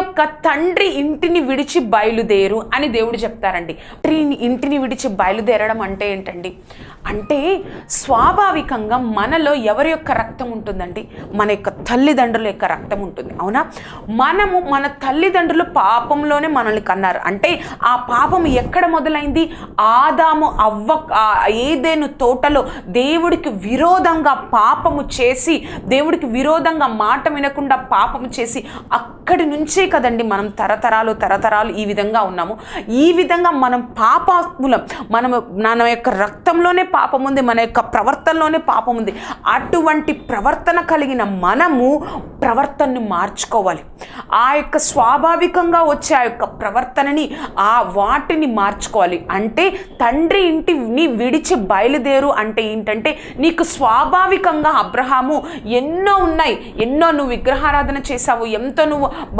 యొక్క తండ్రి ఇంటిని విడిచి బయలుదేరు అని దేవుడు చెప్తారండి. తండ్రి ఇంటిని విడిచి బయలుదేరడం అంటే ఏంటండి? అంటే స్వాభావికంగా మనలో ఎవరి యొక్క రక్తం ఉంటుందండి? మన యొక్క తల్లిదండ్రుల యొక్క రక్తం ఉంటుంది. అవునా? మనము మన తల్లిదండ్రులు పాపంలోనే మనల్ని కన్నారు. అంటే ఆ పాపం ఎక్కడ మొదలైంది? ఆదాము అవ్వ ఏదేను తోటలో దేవుడికి విరోధంగా పాపము చేసి దేవుడికి విరోధంగా మాట వినకుండా పాపము చేసి అక్కడి నుంచే కదండి మనం తరతరాలు తరతరాలు ఈ విధంగా ఉన్నాము. ఈ విధంగా మనం పాపాత్ములం. మనం మన యొక్క రక్తంలోనే పాపం ఉంది మన యొక్క ప్రవర్తనలోనే పాపం ఉంది. అటువంటి ప్రవర్తన కలిగిన మనము ప్రవర్తనను మార్చుకోవాలి. ఆ యొక్క స్వాభావికంగా వచ్చే ఆ యొక్క ప్రవర్తనని ఆ వాటిని మార్చుకోవాలి. అంటే తండ్రి ఇంటిని విడిచి బయలుదేరు అంటే ఏంటంటే నీకు స్వాభావికంగా అబ్రహాము ఎన్నో ఉన్నాయి. ఎన్నో నువ్వు విగ్రహారాధన చేశావు ఎంతో నువ్వు